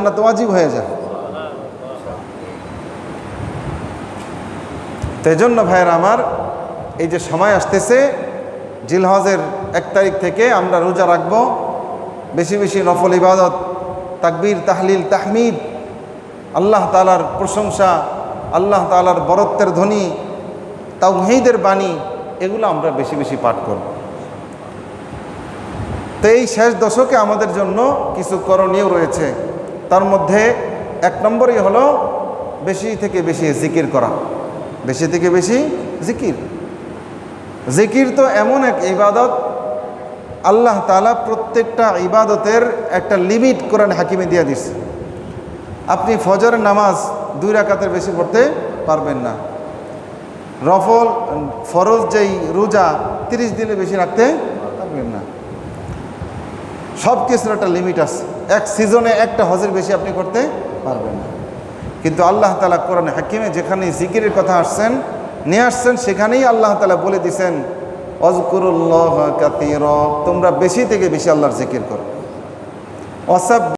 জান্নাত ওয়াজিব হয়ে যায় তো এই জন্য ভাইয়ের আমার, এই যে সময় আসতেছে, জিলহজের এক তারিখ থেকে আমরা রোজা রাখব। বেশি বেশি নফল ইবাদত, তাকবীর, তাহলিল, তাহমিদ, আল্লাহ তালার প্রশংসা, আল্লাহ তালার বরত্বের ধ্বনি, তাওহীদের বাণী, এগুলো আমরা বেশি বেশি পাঠ করব। তো এই শেষ দশকে আমাদের জন্য কিছু করণীয় রয়েছে। মধ্যে এক নম্বরই হলো বেশি থেকে বেশি জিকির করা। বেশি থেকে বেশি জিকির। জিকির তো এমন এক ইবাদত, আল্লাহ তালা প্রত্যেকটা ইবাদতের একটা লিমিট কোরআন হাকিমে দিয়ে দিচ্ছে আপনি ফজরের নামাজ দুই রাকাতের বেশি পড়তে পারবেন না। রফল, ফরজ যেই রোজা তিরিশ দিনে বেশি রাখতে পারবেন না। সব কিছুর একটা লিমিট আছে। এক সিজনে একটা হজের বেশি আপনি করতে পারবেন না। কিন্তু আল্লাহ তালা কোরআন হাকিমে যেখানে জিকিরের কথা আসছেন, নিয়ে আসছেন, সেখানেই আল্লাহ তালা বলে দিছেন, অজকুরুল্লাহ কাতির তোমরা বেশি থেকে বেশি আল্লাহর জিকির করো। অসাব